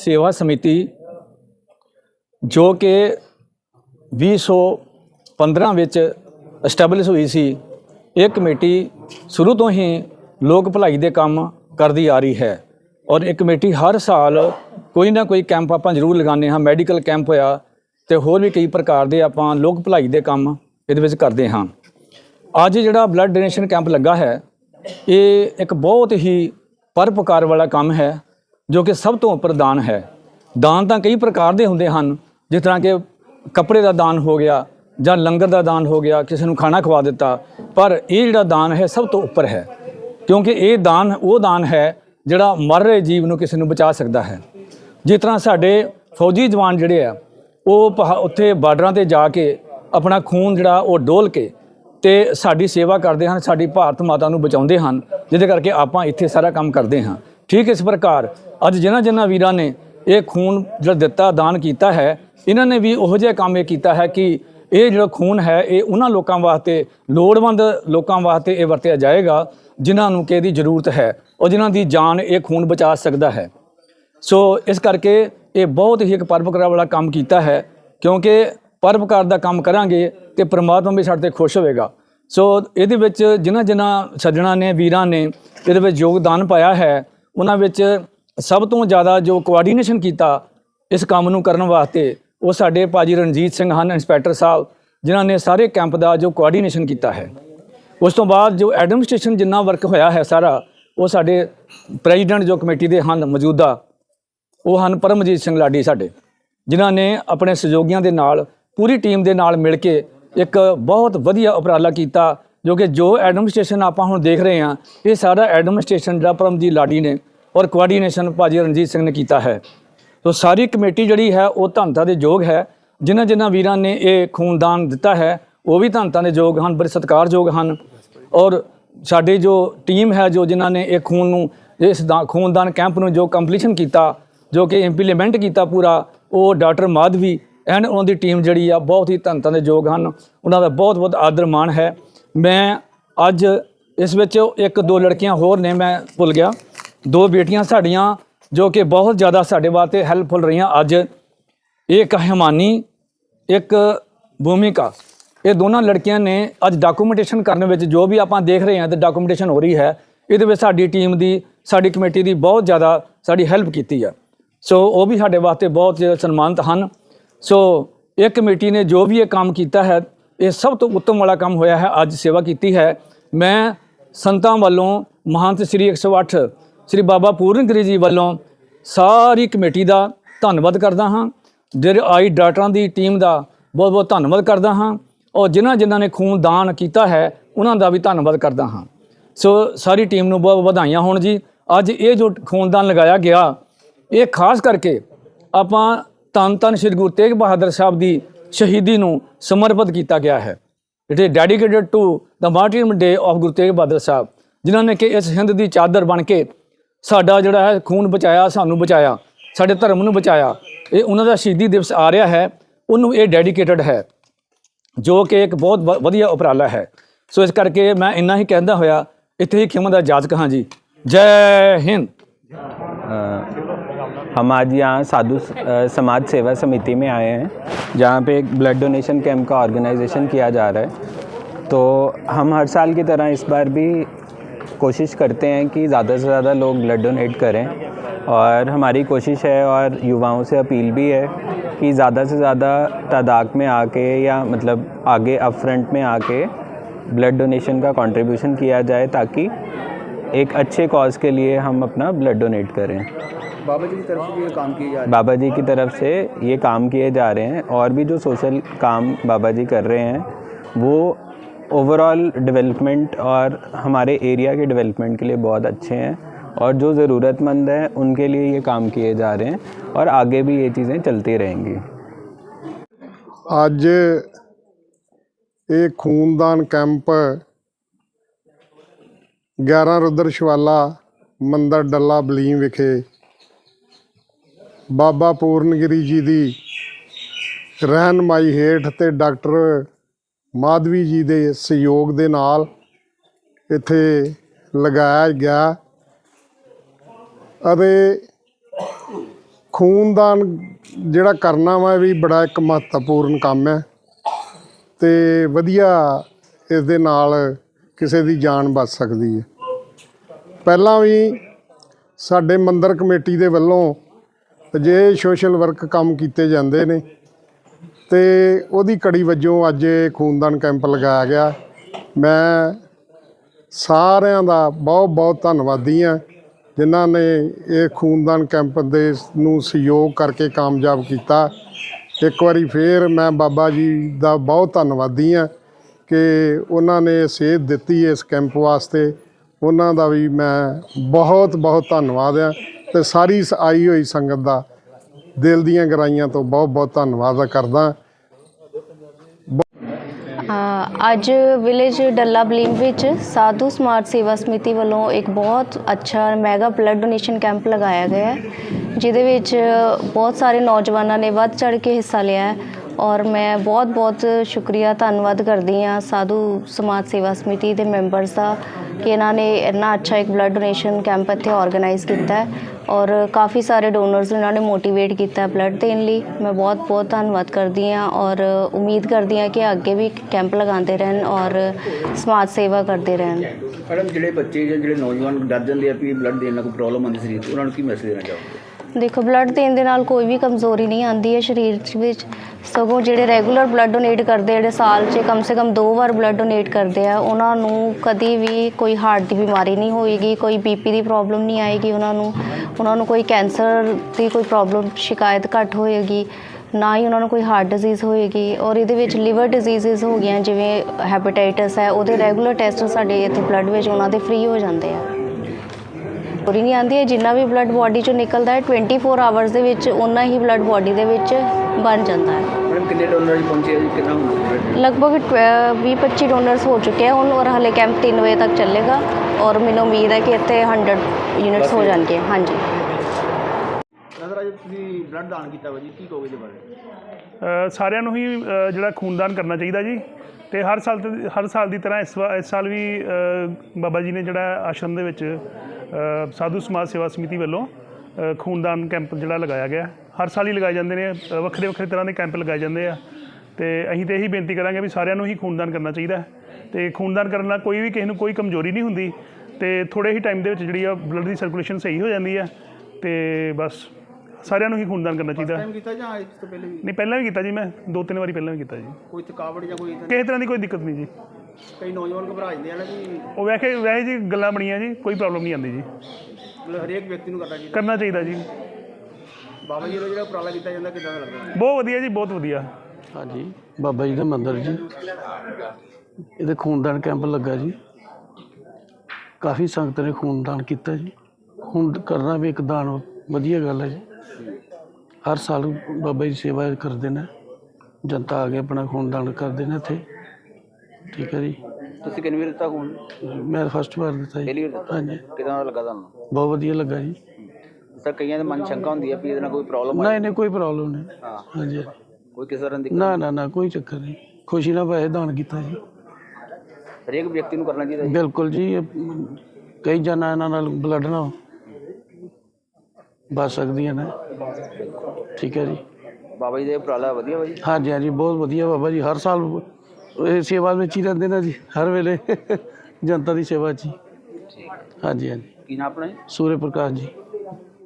ਸੇਵਾ ਸਮਿਤੀ ਜੋ ਕਿ 2015 ਵਿੱਚ ਐਸਟੈਬਲਿਸ਼ ਹੋਈ ਸੀ, ਇਹ ਕਮੇਟੀ ਸ਼ੁਰੂ ਤੋਂ ਹੀ ਲੋਕ ਭਲਾਈ ਦੇ ਕੰਮ ਕਰਦੀ ਆ ਰਹੀ ਹੈ ਔਰ ਇਹ ਕਮੇਟੀ ਹਰ ਸਾਲ ਕੋਈ ਨਾ ਕੋਈ ਕੈਂਪ ਆਪਾਂ ਜ਼ਰੂਰ ਲਗਾਉਂਦੇ ਹਾਂ ਮੈਡੀਕਲ ਕੈਂਪ ਹੋਇਆ ਤੇ ਹੋਰ ਵੀ ਕਈ ਪ੍ਰਕਾਰ ਦੇ ਆਪਾਂ ਲੋਕ ਭਲਾਈ ਦੇ ਕੰਮ ਇਹਦੇ ਵਿੱਚ ਕਰਦੇ ਹਾਂ। ਅੱਜ ਜਿਹੜਾ ਬਲੱਡ ਡੋਨੇਸ਼ਨ ਕੈਂਪ ਲੱਗਾ ਹੈ, ਇਹ ਇੱਕ ਬਹੁਤ ਹੀ ਪਰਪਕਾਰ ਵਾਲਾ ਕੰਮ ਹੈ ਜੋ ਕਿ ਸਭ ਤੋਂ ਉੱਪਰ ਦਾਨ ਹੈ। ਦਾਨ ਤਾਂ ਕਈ ਪ੍ਰਕਾਰ ਦੇ ਹੁੰਦੇ ਹਨ। ਜਿਸ ਤਰ੍ਹਾਂ ਕਿ ਕੱਪੜੇ ਦਾ ਦਾਨ ਹੋ ਗਿਆ ਜਾਂ ਲੰਗਰ ਦਾ ਦਾਨ ਹੋ ਗਿਆ, ਕਿਸੇ ਨੂੰ ਖਾਣਾ ਖਵਾ ਦਿੱਤਾ, ਪਰ ਇਹ ਜਿਹੜਾ ਦਾਨ ਹੈ ਸਭ ਤੋਂ ਉੱਪਰ ਹੈ। ਕਿਉਂਕਿ ਇਹ ਦਾਨ, ਉਹ ਦਾਨ ਹੈ ਜਿਹੜਾ ਮਰ ਰਹੇ ਜੀਵ ਨੂੰ ਕਿਸੇ ਨੂੰ ਬਚਾ ਸਕਦਾ ਹੈ। ਜਿਸ ਤਰ੍ਹਾਂ ਸਾਡੇ ਫੌਜੀ ਜਵਾਨ ਜਿਹੜੇ ਆ, ਉਹ ਪਹਾ- ਉੱਥੇ ਬਾਰਡਰਾਂ ਤੇ ਜਾ ਕੇ ਆਪਣਾ ਖੂਨ ਜਿਹੜਾ ਉਹ ਡੋਲ ਕੇ ਤੇ ਸਾਡੀ ਸੇਵਾ ਕਰਦੇ ਹਨ, ਸਾਡੀ ਭਾਰਤ ਮਾਤਾ ਨੂੰ ਬਚਾਉਂਦੇ ਹਨ, ਜਿਹਦੇ ਕਰਕੇ ਆਪਾਂ ਇੱਥੇ ਸਾਰਾ ਕੰਮ ਕਰਦੇ ਹਾਂ। ਠੀਕ ਇਸ ਪ੍ਰਕਾਰ ਅੱਜ ਜਿਨ੍ਹਾਂ ਜਿਨ੍ਹਾਂ ਵੀਰਾਂ ਨੇ ਇਹ ਖੂਨ ਜਿਹੜਾ ਦਿੱਤਾ, ਦਾਨ ਕੀਤਾ ਹੈ, ਇਹਨਾਂ ਨੇ ਵੀ ਉਹੋ ਜਿਹਾ ਕੰਮ ਇਹ ਕੀਤਾ ਹੈ ਕਿ ਇਹ ਜਿਹੜਾ ਖੂਨ ਹੈ, ਇਹ ਉਹਨਾਂ ਲੋਕਾਂ ਵਾਸਤੇ, ਲੋੜਵੰਦ ਲੋਕਾਂ ਵਾਸਤੇ ਇਹ ਵਰਤਿਆ ਜਾਏਗਾ, ਜਿਨ੍ਹਾਂ ਨੂੰ ਕਿ ਇਹਦੀ ਜ਼ਰੂਰਤ ਹੈ ਔਰ ਜਿਨ੍ਹਾਂ ਦੀ ਜਾਨ ਇਹ ਖੂਨ ਬਚਾ ਸਕਦਾ ਹੈ। ਸੋ ਇਸ ਕਰਕੇ ਇਹ ਬਹੁਤ ਹੀ ਇੱਕ ਪਰਪਕਾਰ ਵਾਲਾ ਕੰਮ ਕੀਤਾ ਹੈ, ਕਿਉਂਕਿ ਪਰਪਕਾਰ ਦਾ ਕੰਮ ਕਰਾਂਗੇ ਤੇ ਪ੍ਰਮਾਤਮਾ ਵੀ ਸਾਡੇ ਤੇ ਖੁਸ਼ ਹੋਵੇਗਾ। ਸੋ ਇਹਦੇ ਵਿੱਚ ਜਿਨ੍ਹਾਂ ਜਿਨ੍ਹਾਂ ਸੱਜਣਾ ਨੇ, ਵੀਰਾਂ ਨੇ ਇਹਦੇ ਵਿੱਚ ਯੋਗਦਾਨ ਪਾਇਆ ਹੈ, ਉਹਨਾਂ ਵਿੱਚ ਸਭ ਤੋਂ ਜ਼ਿਆਦਾ ਜੋ ਕੋਆਰਡੀਨੇਸ਼ਨ ਕੀਤਾ ਇਸ ਕੰਮ ਨੂੰ ਕਰਨ ਵਾਸਤੇ, ਉਹ ਸਾਡੇ ਭਾਜੀ ਰਣਜੀਤ ਸਿੰਘ ਹਨ ਇੰਸਪੈਕਟਰ ਸਾਹਿਬ, ਜਿਨ੍ਹਾਂ ਨੇ ਸਾਰੇ ਕੈਂਪ ਦਾ ਜੋ ਕੋਆਰਡੀਨੇਸ਼ਨ ਕੀਤਾ ਹੈ। ਉਸ ਤੋਂ ਬਾਅਦ ਜੋ ਐਡਮਿਨਿਸਟ੍ਰੇਸ਼ਨ ਜਿੰਨਾ ਵਰਕ ਹੋਇਆ ਹੈ ਸਾਰਾ, ਉਹ ਸਾਡੇ ਪ੍ਰੈਜ਼ੀਡੈਂਟ ਜੋ ਕਮੇਟੀ ਦੇ ਹਨ ਮੌਜੂਦਾ, ਉਹ ਹਨ ਪਰਮਜੀਤ ਸਿੰਘ ਲਾਡੀ ਸਾਡੇ, ਜਿਨ੍ਹਾਂ ਨੇ ਆਪਣੇ ਸਹਿਯੋਗੀਆਂ ਦੇ ਨਾਲ, ਪੂਰੀ ਟੀਮ ਦੇ ਨਾਲ ਮਿਲ ਕੇ ਇੱਕ ਬਹੁਤ ਵਧੀਆ ਉਪਰਾਲਾ ਕੀਤਾ, ਜੋ ਕਿ ਜੋ ਐਡਮਿਨਿਸਟ੍ਰੇਸ਼ਨ ਆਪਾਂ ਹੁਣ ਦੇਖ ਰਹੇ ਹਾਂ, ਇਹ ਸਾਰਾ ਐਡਮਿਨਿਸਟ੍ਰੇਸ਼ਨ ਜਿਹੜਾ ਪਰਮਜੀਤ ਲਾਡੀ ਨੇ ਔਰ ਕੋਆਰਡੀਨੇਸ਼ਨ ਭਾਜੀ ਰਣਜੀਤ ਸਿੰਘ ਨੇ ਕੀਤਾ ਹੈ। ਸੋ ਸਾਰੀ ਕਮੇਟੀ ਜਿਹੜੀ ਹੈ, ਉਹ ਧੰਨਤਾ ਦੇ ਯੋਗ ਹੈ। ਜਿਨ੍ਹਾਂ ਜਿਨ੍ਹਾਂ ਵੀਰਾਂ ਨੇ ਇਹ ਖੂਨਦਾਨ ਦਿੱਤਾ ਹੈ, ਉਹ ਵੀ ਧੰਨਤਾ ਦੇ ਯੋਗ ਹਨ, ਬੜੇ ਸਤਿਕਾਰਯੋਗ ਹਨ। ਔਰ ਸਾਡੀ ਜੋ ਟੀਮ ਹੈ, ਜੋ ਜਿਨ੍ਹਾਂ ਨੇ ਇਹ ਖੂਨ ਨੂੰ, ਇਸ ਦਾ ਖੂਨਦਾਨ ਕੈਂਪ ਨੂੰ ਜੋ ਕੰਪਲੀਸ਼ਨ ਕੀਤਾ, ਜੋ ਕਿ ਇੰਪਲੀਮੈਂਟ ਕੀਤਾ ਪੂਰਾ, ਉਹ ਡਾਕਟਰ ਮਾਧਵੀ ਐਂਡ ਉਹਨਾਂ ਦੀ ਟੀਮ ਜਿਹੜੀ ਆ, ਬਹੁਤ ਹੀ ਧੰਨਤਾ ਦੇ ਯੋਗ ਹਨ। ਉਹਨਾਂ ਦਾ ਬਹੁਤ ਬਹੁਤ ਆਦਰ ਮਾਣ ਹੈ। ਮੈਂ ਅੱਜ ਇਸ ਵਿੱਚ ਇੱਕ ਦੋ ਲੜਕੀਆਂ ਹੋਰ ਨੇ, ਮੈਂ ਭੁੱਲ ਗਿਆ। ਦੋ ਬੇਟੀਆਂ ਸਾਡੀਆਂ ਜੋ ਕਿ ਬਹੁਤ ਜ਼ਿਆਦਾ ਸਾਡੇ ਵਾਸਤੇ ਹੈਲਪਫੁਲ ਰਹੀਆਂ ਅੱਜ। ਇੱਕ ਹਿਮਾਨੀ, ਇੱਕ ਭੂਮਿਕਾ। ਇਹ ਦੋਨਾਂ ਲੜਕੀਆਂ ਨੇ ਅੱਜ ਡਾਕੂਮੈਂਟੇਸ਼ਨ ਕਰਨ ਵਿੱਚ ਜੋ ਵੀ ਆਪਾਂ ਦੇਖ ਰਹੇ ਹਾਂ ਤੇ ਡਾਕੂਮੈਂਟੇਸ਼ਨ ਹੋ ਰਹੀ ਹੈ, ਇਹਦੇ ਵਿੱਚ ਸਾਡੀ ਟੀਮ ਦੀ, ਸਾਡੀ ਕਮੇਟੀ ਦੀ ਬਹੁਤ ਜ਼ਿਆਦਾ ਸਾਡੀ ਹੈਲਪ ਕੀਤੀ ਹੈ ਸੋ ਉਹ ਵੀ ਸਾਡੇ ਵਾਸਤੇ ਬਹੁਤ ਸਨਮਾਨਿਤ ਹਨ। ਸੋ ਇਹ ਕਮੇਟੀ ਨੇ ਜੋ ਵੀ ਇਹ ਕੰਮ ਕੀਤਾ ਹੈ, ਇਹ ਸਭ ਤੋਂ ਉੱਤਮ ਵਾਲਾ ਕੰਮ ਹੋਇਆ ਹੈ, ਅੱਜ ਸੇਵਾ ਕੀਤੀ ਹੈ। ਮੈਂ ਸੰਤਾਂ ਵੱਲੋਂ ਮਹੰਤ ਸ੍ਰੀ 108 ਸ੍ਰੀ ਬਾਬਾ ਪੂਰਨ ਗਿਰੀ ਜੀ ਵੱਲੋਂ ਸਾਰੀ ਕਮੇਟੀ ਦਾ ਧੰਨਵਾਦ ਕਰਦਾ ਹਾਂ। ਜਿਹੜੇ ਆਈ ਡਾਕਟਰਾਂ ਦੀ ਟੀਮ ਦਾ ਬਹੁਤ ਬਹੁਤ ਧੰਨਵਾਦ ਕਰਦਾ ਹਾਂ ਔਰ ਜਿਨ੍ਹਾਂ ਜਿਨ੍ਹਾਂ ਨੇ ਖੂਨ ਦਾਨ ਕੀਤਾ ਹੈ, ਉਹਨਾਂ ਦਾ ਵੀ ਧੰਨਵਾਦ ਕਰਦਾ ਹਾਂ। ਸੋ ਸਾਰੀ ਟੀਮ ਨੂੰ ਬਹੁਤ ਵਧਾਈਆਂ ਹੋਣ ਜੀ। ਅੱਜ ਇਹ ਜੋ ਖੂਨਦਾਨ ਲਗਾਇਆ ਗਿਆ, ਇਹ ਖਾਸ ਕਰਕੇ ਆਪਾਂ ਧੰਨ ਧੰਨ ਸ੍ਰੀ ਗੁਰੂ ਤੇਗ ਬਹਾਦਰ ਸਾਹਿਬ ਦੀ ਸ਼ਹੀਦੀ ਨੂੰ ਸਮਰਪਿਤ ਕੀਤਾ ਗਿਆ ਹੈ। It is dedicated to the martyr day of Guru Tegh Bahadur Sahib, ਜਿਨ੍ਹਾਂ ਨੇ ਕਿ ਇਸ ਹਿੰਦ ਦੀ ਚਾਦਰ ਬਣ ਕੇ ਸਾਡਾ ਜਿਹੜਾ ਹੈ ਖੂਨ ਬਚਾਇਆ ਸਾਨੂੰ ਬਚਾਇਆ ਸਾਡੇ ਧਰਮ ਨੂੰ ਬਚਾਇਆ ਇਹ ਉਹਨਾਂ ਦਾ ਸ਼ਹੀਦੀ ਦਿਵਸ ਆ ਰਿਹਾ ਹੈ ਉਹਨੂੰ ਇਹ ਡੈਡੀਕੇਟਡ ਹੈ ਜੋ ਕਿ ਇੱਕ ਬਹੁਤ ਵ- ਵਧੀਆ ਉਪਰਾਲਾ ਹੈ ਸੋ ਇਸ ਕਰਕੇ ਮੈਂ ਇੰਨਾ ਹੀ ਕਹਿੰਦਾ ਹੋਇਆ ਇੱਥੇ ਹੀ ਖਿਮਾ ਦਾ ਜਾਜਕ ਹਾਂ ਜੀ ਜੈ ਹਿੰਦ अ, हम आज यहाँ साधु स- अ, समाज सेवा समिति में आए हैं जहाँ पे एक ब्लड डोनेशन कैंप का ऑर्गेनाइजेशन किया जा रहा है तो हम हर साल की तरह इस बार भी कोशिश करते हैं कि ज़्यादा से ज़्यादा लोग ब्लड डोनेट करें। और हमारी कोशिश है और युवाओं से अपील भी है कि ज़्यादा से ज़्यादा तादाद में आके या मतलब आगे अप फ्रंट में आके ब्लड डोनेशन का कंट्रीब्यूशन किया जाए ताकि एक अच्छे कॉज के लिए हम अपना ब्लड डोनेट करें। बाबा जी की तरफ़ से भी ये काम किए जा रहे बाबा जी की तरफ़ से ये काम किए जा रहे हैं और भी जो सोशल काम बाबा जी कर रहे हैं वो ओवरऑल डेवलपमेंट और हमारे एरिया के डेवलपमेंट के लिए बहुत अच्छे हैं और जो ज़रूरतमंद हैं उनके लिए ये काम किए जा रहे हैं और आगे भी ये चीज़ें चलती रहेंगी ਅੱਜ ਇਹ ਖੂਨਦਾਨ ਕੈਂਪ 11 ਰੁਦਰ ਸ਼ਵਾਲਾ ਮੰਦਰ ਡੱਲਾ ਬਲੀਮ ਵਿਖੇ ਬਾਬਾ ਪੂਰਨਗਿਰੀ ਜੀ ਦੀ ਰਹਿਨਮਾਈ ਹੇਠ ਤੇ ਡਾਕਟਰ ਮਾਧਵੀ ਜੀ ਦੇ ਸਹਿਯੋਗ ਦੇ ਨਾਲ ਇੱਥੇ ਲਗਾਇਆ ਗਿਆ। ਅਤੇ ਖੂਨਦਾਨ ਜਿਹੜਾ ਕਰਨਾ ਵਾ ਵੀ ਬੜਾ ਇੱਕ ਮਹੱਤਵਪੂਰਨ ਕੰਮ ਹੈ। ਤੇ ਵਧੀਆ ਇਸ ਦੇ ਨਾਲ ਕਿਸੇ ਦੀ ਜਾਨ ਬਚ ਸਕਦੀ ਹੈ। ਪਹਿਲਾਂ ਵੀ ਸਾਡੇ ਮੰਦਰ ਕਮੇਟੀ ਦੇ ਵੱਲੋਂ ਅਜਿਹੇ ਸੋਸ਼ਲ ਵਰਕ ਕੰਮ ਕੀਤੇ ਜਾਂਦੇ ਨੇ। ਤੇ ਉਹਦੀ ਕੜੀ ਵਜੋਂ ਅੱਜ ਇਹ ਖੂਨਦਾਨ ਕੈਂਪ ਲਗਾਇਆ ਗਿਆ। ਮੈਂ ਸਾਰਿਆਂ ਦਾ ਬਹੁਤ ਬਹੁਤ ਧੰਨਵਾਦੀ ਹਾਂ, ਜਿਨ੍ਹਾਂ ਨੇ ਇਹ ਖੂਨਦਾਨ ਕੈਂਪ ਦੇ ਨੂੰ ਸਹਿਯੋਗ ਕਰਕੇ ਕਾਮਯਾਬ ਕੀਤਾ। ਇੱਕ ਵਾਰੀ ਫੇਰ ਮੈਂ ਬਾਬਾ ਜੀ ਦਾ ਬਹੁਤ ਧੰਨਵਾਦੀ ਹਾਂ ਕਿ ਉਹਨਾਂ ਨੇ ਸੇਧ ਦਿੱਤੀ ਇਸ ਕੈਂਪ ਵਾਸਤੇ। ਉਹਨਾਂ ਦਾ ਵੀ ਮੈਂ ਬਹੁਤ ਬਹੁਤ ਧੰਨਵਾਦ ਆ ਤੇ ਸਾਰੀ ਇਸ ਆਈ ਹੋਈ ਸੰਗਤ ਦਾ ਦਿਲ ਦੀਆਂ ਗਹਿਰਾਈਆਂ ਤੋਂ ਬਹੁਤ ਬਹੁਤ ਧੰਨਵਾਦ ਕਰਦਾ। ਅੱਜ ਵਿਲੇਜ ਡੱਲਾ ਬਲੀਮ ਵਿੱਚ ਸਾਧੂ ਸਮਾਜ ਸੇਵਾ ਸਮਿਤੀ ਵੱਲੋਂ ਇੱਕ ਬਹੁਤ ਅੱਛਾ ਮੈਗਾ ਬਲੱਡ ਡੋਨੇਸ਼ਨ ਕੈਂਪ ਲਗਾਇਆ ਗਿਆ ਹੈ, ਜਿਹਦੇ ਵਿੱਚ ਬਹੁਤ ਸਾਰੇ ਨੌਜਵਾਨਾਂ ਨੇ ਵੱਧ ਚੜ ਕੇ ਹਿੱਸਾ ਲਿਆ ਹੈ। ਔਰ ਮੈਂ ਬਹੁਤ ਬਹੁਤ ਸ਼ੁਕਰੀਆ, ਧੰਨਵਾਦ ਕਰਦੀ ਹਾਂ ਸਾਧੂ ਸਮਾਜ ਸੇਵਾ ਸਮਿਤੀ ਦੇ ਮੈਂਬਰਸ ਦਾ ਕਿ ਇਹਨਾਂ ਨੇ ਇੰਨਾ ਅੱਛਾ ਇੱਕ ਬਲੱਡ ਡੋਨੇਸ਼ਨ ਕੈਂਪ ਇੱਥੇ ਆਰਗੇਨਾਈਜ਼ ਕੀਤਾ ਹੈ ਔਰ ਕਾਫੀ ਸਾਰੇ ਡੋਨਰਸ ਇਹਨਾਂ ਨੇ ਮੋਟੀਵੇਟ ਕੀਤਾ ਬਲੱਡ ਦੇਣ ਲਈ। ਮੈਂ ਬਹੁਤ ਬਹੁਤ ਧੰਨਵਾਦ ਕਰਦੀ ਹਾਂ ਔਰ ਉਮੀਦ ਕਰਦੀ ਹਾਂ ਕਿ ਅੱਗੇ ਵੀ ਕੈਂਪ ਲਗਾਉਂਦੇ ਰਹਿਣ ਔਰ ਸਮਾਜ ਸੇਵਾ ਕਰਦੇ ਰਹਿਣ। ਮੈਡਮ, ਜਿਹੜੇ ਬੱਚੇ ਜਾਂ ਜਿਹੜੇ ਨੌਜਵਾਨ ਡਰ ਜਾਂਦੇ ਆ ਵੀ ਬਲੱਡ ਦੇਣ ਨਾਲ ਕੋਈ ਪ੍ਰੋਬਲਮ ਆਉਂਦੀ ਸਰੀਰ ਉਹਨਾਂ ਨੂੰ ਕੀ ਮੈਸੇਜ ਦੇਣਾ ਚਾਹੋਗੇ? ਦੇਖੋ ਬਲੱਡ ਦੇਣ ਦੇ ਨਾਲ ਕੋਈ ਵੀ ਕਮਜ਼ੋਰੀ ਨਹੀਂ ਆਉਂਦੀ ਹੈ ਸਰੀਰ 'ਚ ਵਿੱਚ। ਸਗੋਂ ਜਿਹੜੇ ਰੈਗੂਲਰ ਬਲੱਡ ਡੋਨੇਟ ਕਰਦੇ ਜਿਹੜੇ ਸਾਲ 'ਚ ਕਮ ਸੇ ਕਮ ਦੋ ਵਾਰ ਬਲੱਡ ਡੋਨੇਟ ਕਰਦੇ ਆ, ਉਹਨਾਂ ਨੂੰ ਕਦੀ ਵੀ ਕੋਈ ਹਾਰਟ ਦੀ ਬਿਮਾਰੀ ਨਹੀਂ ਹੋਏਗੀ, ਕੋਈ ਬੀਪੀ ਦੀ ਪ੍ਰੋਬਲਮ ਨਹੀਂ ਆਏਗੀ ਉਹਨਾਂ ਨੂੰ। ਉਹਨਾਂ ਨੂੰ ਕੋਈ ਕੈਂਸਰ ਦੀ ਕੋਈ ਪ੍ਰੋਬਲਮ ਸ਼ਿਕਾਇਤ ਘੱਟ ਹੋਏਗੀ, ਨਾ ਹੀ ਉਹਨਾਂ ਨੂੰ ਕੋਈ ਹਾਰਟ ਡਿਜ਼ੀਜ਼ ਹੋਏਗੀ। ਔਰ ਇਹਦੇ ਵਿੱਚ ਲਿਵਰ ਡਿਜ਼ੀਜ਼ਸ ਹੋ ਗਈਆਂ, ਜਿਵੇਂ ਹੈਪੇਟਾਈਟਸ ਹੈ, ਉਹਦੇ ਰੈਗੂਲਰ ਟੈਸਟ ਸਾਡੇ ਇੱਥੇ ਬਲੱਡ ਵਿੱਚ ਉਹਨਾਂ ਦੇ ਫ੍ਰੀ ਹੋ ਜਾਂਦੇ ਆ। ਪੂਰੀ ਨਹੀਂ ਆਉਂਦੀ ਹੈ ਜਿੰਨਾ ਵੀ ਬਲੱਡ ਬਾਡੀ ਚੋਂ ਨਿਕਲਦਾ ਹੈ 24 ਆਵਰਸ ਦੇ ਵਿੱਚ ਉਨਾ ਹੀ ਬਲੱਡ ਬਾਡੀ ਦੇ ਵਿੱਚ ਬਣ ਜਾਂਦਾ ਹੈ। ਮੈਡਮ ਕਿੰਨੇ ਡੋਨਰ ਜੀ ਪਹੁੰਚੇ ਆ ਜੀ? ਕਿੰਨਾ ਹੁੰਦਾ blood? ਲਗਭਗ 20-25 ਡੋਨਰਸ ਹੋ ਚੁੱਕੇ ਆ ਹੁਣ ਔਰ ਹਲੇ ਕੈਂਪ 3 ਵਜੇ ਤੱਕ ਚੱਲੇਗਾ ਔਰ ਮੈਨੂੰ ਉਮੀਦ ਹੈ ਕਿ ਇੱਥੇ 100 ਯੂਨਿਟਸ ਹੋ ਜਾਣਗੇ। ਹਾਂਜੀ। ਨਜ਼ਰ ਅੱਜ ਤੁਸੀਂ ਬਲੱਡ ਦਾਨ ਕੀਤਾ ਵਾ ਜੀ ਕੀ ਕਹੋਗੇ ਇਹਦੇ ਬਾਰੇ? ਅ, ਸਾਰਿਆਂ ਨੂੰ ਹੀ ਜਿਹੜਾ ਖੂਨਦਾਨ ਕਰਨਾ ਚਾਹੀਦਾ ਜੀ। ਤੇ ਹਰ ਸਾਲ ਤੇ- ਹਰ ਸਾਲ ਦੀ ਤਰ੍ਹਾਂ ਇਸ ਸਾਲ ਵੀ ਬਾਬਾ ਜੀ ਨੇ ਜਿਹੜਾ ਆਸ਼ਰਮ ਦੇ ਵਿੱਚ ਸਾਧੂ ਸਮਾਜ ਸੇਵਾ ਸਮਿਤੀ ਵੱਲੋਂ ਖੂਨਦਾਨ ਕੈਂਪ ਜਿਹੜਾ ਲਗਾਇਆ ਗਿਆ। ਹਰ ਸਾਲ ਹੀ ਲਗਾਏ ਜਾਂਦੇ ਨੇ ਵੱਖਰੇ ਵੱਖਰੇ ਤਰ੍ਹਾਂ ਦੇ ਕੈਂਪ ਲਗਾਏ ਜਾਂਦੇ ਆ। ਤੇ ਅਸੀਂ ਤੇ ਇਹੀ ਬੇਨਤੀ ਕਰਾਂਗੇ ਵੀ ਸਾਰਿਆਂ ਨੂੰ ਹੀ ਖੂਨਦਾਨ ਕਰਨਾ ਚਾਹੀਦਾ ਤੇ ਖੂਨਦਾਨ ਕਰਨ ਨਾਲ ਕੋਈ ਵੀ ਕਿਸੇ ਨੂੰ ਕੋਈ ਕਮਜ਼ੋਰੀ ਨਹੀਂ ਹੁੰਦੀ। ਤੇ ਥੋੜੇ ਹੀ ਟਾਈਮ ਦੇ ਵਿੱਚ ਜਿਹੜੀ ਆ ਬਲੱਡ ਦੀ ਸਰਕੂਲੇਸ਼ਨ ਸਹੀ ਹੋ ਜਾਂਦੀ ਆ। ਤੇ ਬਸ ਸਾਰਿਆਂ ਨੂੰ ਹੀ ਖੂਨਦਾਨ ਕਰਨਾ ਚਾਹੀਦਾ। ਟਾਈਮ ਕੀਤਾ ਜਾਂ ਇਸ ਤੋਂ ਪਹਿਲੇ ਵੀ? ਨਹੀਂ ਪਹਿਲਾਂ ਵੀ ਕੀਤਾ ਜੀ ਮੈਂ। ਦੋ ਤਿੰਨ ਵਾਰੀ ਪਹਿਲਾਂ ਵੀ ਕੀਤਾ ਜੀ। ਕੋਈ ਥਕਾਵਟ ਜਾਂ ਕੋਈ ਕਿਸੇ ਤਰ੍ਹਾਂ ਦੀ ਕੋਈ ਦਿੱਕਤ ਨਹੀਂ ਜੀ। ਕਈ ਨੌਜਵਾਨ ਘਬਰਾ ਜਾਂਦੇ ਆ ਨਾ ਕਿ ਉਹ ਵੈਸੇ ਵੈਸੇ ਜੀ ਗੱਲਾਂ ਬਣੀਆਂ ਜੀ ਕੋਈ ਪ੍ਰੋਬਲਮ ਨਹੀਂ ਆਉਂਦੀ ਜੀ। ਮਤਲਬ ਹਰੇਕ ਵਿਅਕਤੀ ਨੂੰ ਕਰਨਾ ਚਾਹੀਦਾ। ਕਰਨਾ ਚਾਹੀਦਾ ਜੀ। ਬਾਬਾ ਜੀ ਦਾ ਜਿਹੜਾ ਉਪਰਾਲਾ ਕੀਤਾ ਜਾਂਦਾ ਕਿਦਾਂ ਦਾ ਲੱਗਦਾ? ਬਹੁਤ ਵਧੀਆ ਜੀ ਬਹੁਤ ਵਧੀਆ। ਹਾਂਜੀ ਬਾਬਾ ਜੀ ਦਾ ਮੰਦਿਰ ਜੀ। ਇਹਦੇ ਖੂਨਦਾਨ ਕੈਂਪ ਲੱਗਾ ਜੀ। ਕਾਫੀ ਸੰਗਤ ਨੇ ਖੂਨਦਾਨ ਕੀਤਾ ਜੀ। ਹੁਣ ਕਰਨਾ ਵੀ ਇੱਕ ਦਾਨ ਵਧੀਆ ਗੱਲ ਹੈ ਜੀ। ਹਰ ਸਾਲ ਬਾਬਾ ਜੀ ਸੇਵਾ ਕਰਦੇ ਨੇ। ਜਨਤਾ ਆ ਕੇ ਆਪਣਾ ਖੂਨਦਾਨ ਕਰਦੇ ਨੇ ਇੱਥੇ। ਠੀਕ ਹੈ ਜੀ। ਤੁਸੀਂ ਕਿੰਨੀ ਵਾਰ ਦਿੱਤਾ ਹੁਣ ਮੈਂ ਫਸਟ ਵਾਰ ਦਿੱਤਾ ਜੀ। ਪਹਿਲੀ ਵਾਰ ਦਿੱਤਾ? ਹਾਂਜੀ। ਕਿਦਾਂ ਦਾ ਲੱਗਾ ਤੁਹਾਨੂੰ? ਬਹੁਤ ਵਧੀਆ ਲੱਗਾ ਜੀ। ਸਰ ਕਈਆਂ ਦੇ ਮਨ 'ਚ ਸ਼ੰਕਾ ਹੁੰਦੀ ਆ ਵੀ ਇਹਦੇ ਨਾਲ ਕੋਈ ਪ੍ਰੋਬਲਮ ਆ ਨਹੀਂ ਨਹੀਂ ਕੋਈ ਪ੍ਰੋਬਲਮ ਨਹੀਂ। ਹਾਂ। ਹਾਂਜੀ। ਕੋਈ ਕਿਸੇ ਤਰ੍ਹਾਂ ਦੀ ਨਾ ਨਾ ਨਾ ਕੋਈ ਚੱਕਰ ਨਹੀਂ। ਖੁਸ਼ੀ ਨਾਲ ਪੈਸੇ ਦਾਨ ਕੀਤਾ ਜੀ। ਹਰੇਕ ਵਿਅਕਤੀ ਨੂੰ ਕਰਨਾ ਚਾਹੀਦਾ ਜੀ। ਬਿਲਕੁਲ ਜੀ। ਇਹ ਕਈ ਜਨਾਂ ਇਹਨਾਂ ਨਾਲ ਬਲੱਡ ਨਾਲ ਬਚ ਸਕਦੀਆਂ ਨੇ। ਠੀਕ ਹੈ ਜੀ। ਬਾਬਾ ਜੀ ਦਾ ਉਪਰਾਲਾ ਵਧੀਆ ਵਾ ਜੀ। ਹਾਂਜੀ ਹਾਂਜੀ ਬਹੁਤ ਵਧੀਆ ਬਾਬਾ ਜੀ। ਹਰ ਸਾਲ ਇਹ ਸੇਵਾ ਵਿੱਚ ਹੀ ਰਹਿੰਦੇ ਨੇ ਜੀ ਹਰ ਵੇਲੇ। ਜਨਤਾ ਦੀ ਸੇਵਾ 'ਚ ਹੀ। ਹਾਂਜੀ ਹਾਂਜੀ। ਕੀ ਨਾਮ ਆਪਣਾ ਜੀ? ਪ੍ਰਕਾਸ਼ ਜੀ।